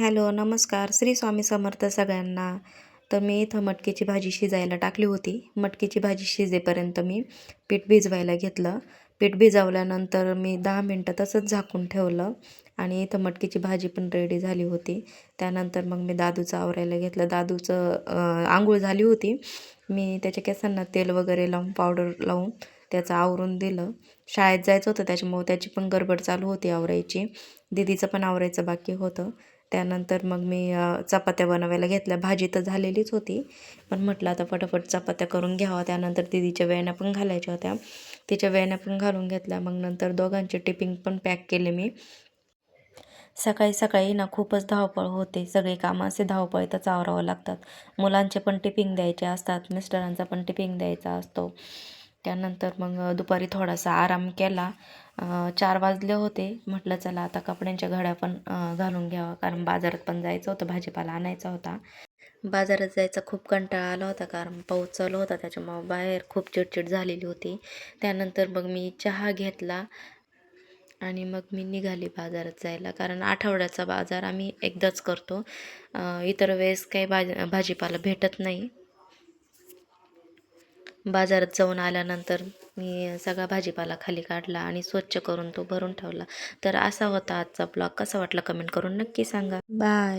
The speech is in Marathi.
हॅलो नमस्कार. श्री स्वामी समर्थ सगळ्यांना. तर मी इथं मटकीची भाजी शिजायला टाकली होती. मटकीची भाजी शिजेपर्यंत मी पीठ भिजवायला घेतलं. पीठ भिजवल्यानंतर मी दहा मिनटं तसंच झाकून ठेवलं आणि इथं मटकीची भाजी पण रेडी झाली होती. त्यानंतर मग मी दादूचं आवरायला घेतलं. दादूचं आंघोळ झाली होती. मी त्याच्या केसांना तेल वगैरे लावून पावडर लावून त्याचं आवरून दिलं. शाळेत जायचं होतं त्याच्यामुळं त्याची पण गडबड चालू होती आवरायची. दीदीचं पण आवरायचं बाकी होतं. त्यानंतर मग मी चपात्या बनवायला घेतल्या. भाजी तर झालेलीच होती पण म्हटलं आता फटाफट चपात्या करून घ्यावा. त्यानंतर दिदीच्या वेण्या पण घालायच्या होत्या. तिच्या वेण्या पण घालून घेतल्या. मग नंतर दोघांचे टिपिंग पण पॅक केले मी. सकाळी सकाळी ना खूपच धावपळ होते. सगळे कामं असे धावपळीतच आवरावं लागतात. मुलांचे पण टिपिंग द्यायचे असतात. मिस्टरांचा पण टिपिंग द्यायचा असतो. त्यानंतर मग दुपारी थोडासा आराम केला. चार वाजले होते. म्हटलं चला आता कपड्यांच्या घड्या पण घालून घ्यावा. कारण बाजारात पण जायचं होतं भाजीपाला आणायचा होता. बाजारात जायचा खूप कंटाळा आला होता कारण पाऊस चालू होता त्याच्यामुळं बाहेर खूप चिडचिड झालेली होती. त्यानंतर मग मी चहा घेतला आणि मग मी निघाली बाजारात जायला. कारण आठवड्याचा बाजार आम्ही एकदाच करतो. इतर वेळेस काही भाज भाजीपाला भेटत नाही. बाजारात जाऊन आल्यानंतर मी सगळा भाजीपाला खाली काढला आणि स्वच्छ करून तो भरून ठेवला. तर असा होता आजचा ब्लॉग. कसा वाटला कमेंट करून नक्की सांगा. बाय.